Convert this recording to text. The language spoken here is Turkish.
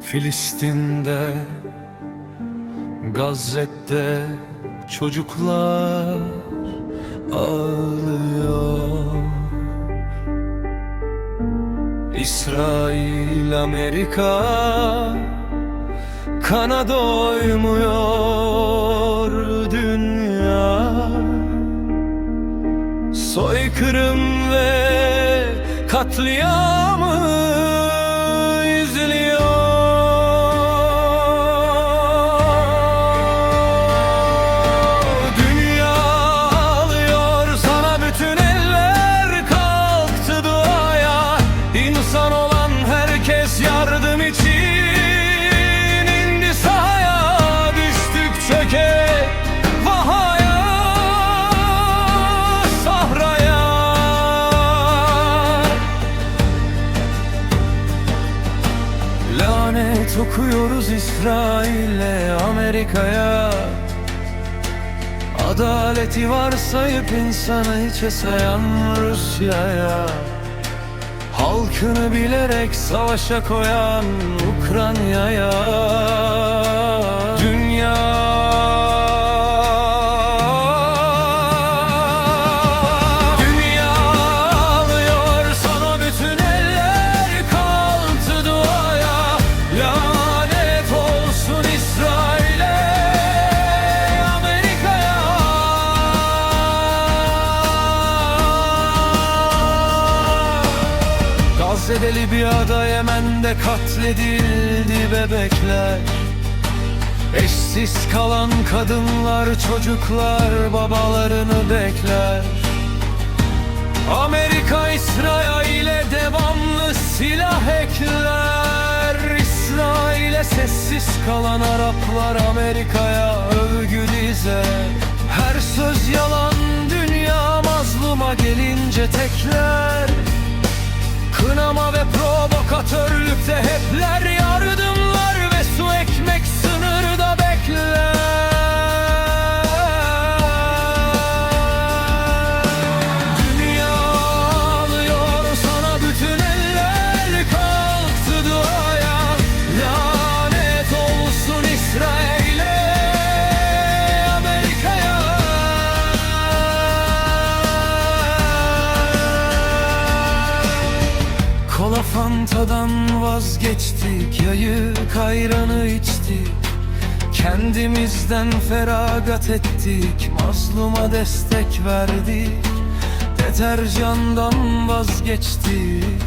Filistin'de Gazze'de çocuklar ağlıyor. İsrail, Amerika kana doymuyor dünya. Soykırım ve katliamı İnsan olan herkes yardım için. İndi sahaya Düştük çöke vahaya sahraya. Lanet okuyoruz İsrail'e Amerika'ya. Adaleti varsayıp insanı hiçe sayan Rusya'ya Halkını bilerek savaşa koyan Ukrayna'ya Gazze'de Libya'da Yemen'de katledildi bebekler. Eşsiz kalan kadınlar çocuklar babalarını bekler. Amerika İsrail'e devamlı silah ekler. İsrail'e sessiz kalan Araplar Amerika'ya övgü dizer Her söz yalan dünya mazluma gelince tekler provokatörlükte hepler Fantadan vazgeçtik Yayı kayranı içtik. Kendimizden feragat ettik Mazluma destek verdik. Deterjandan vazgeçtik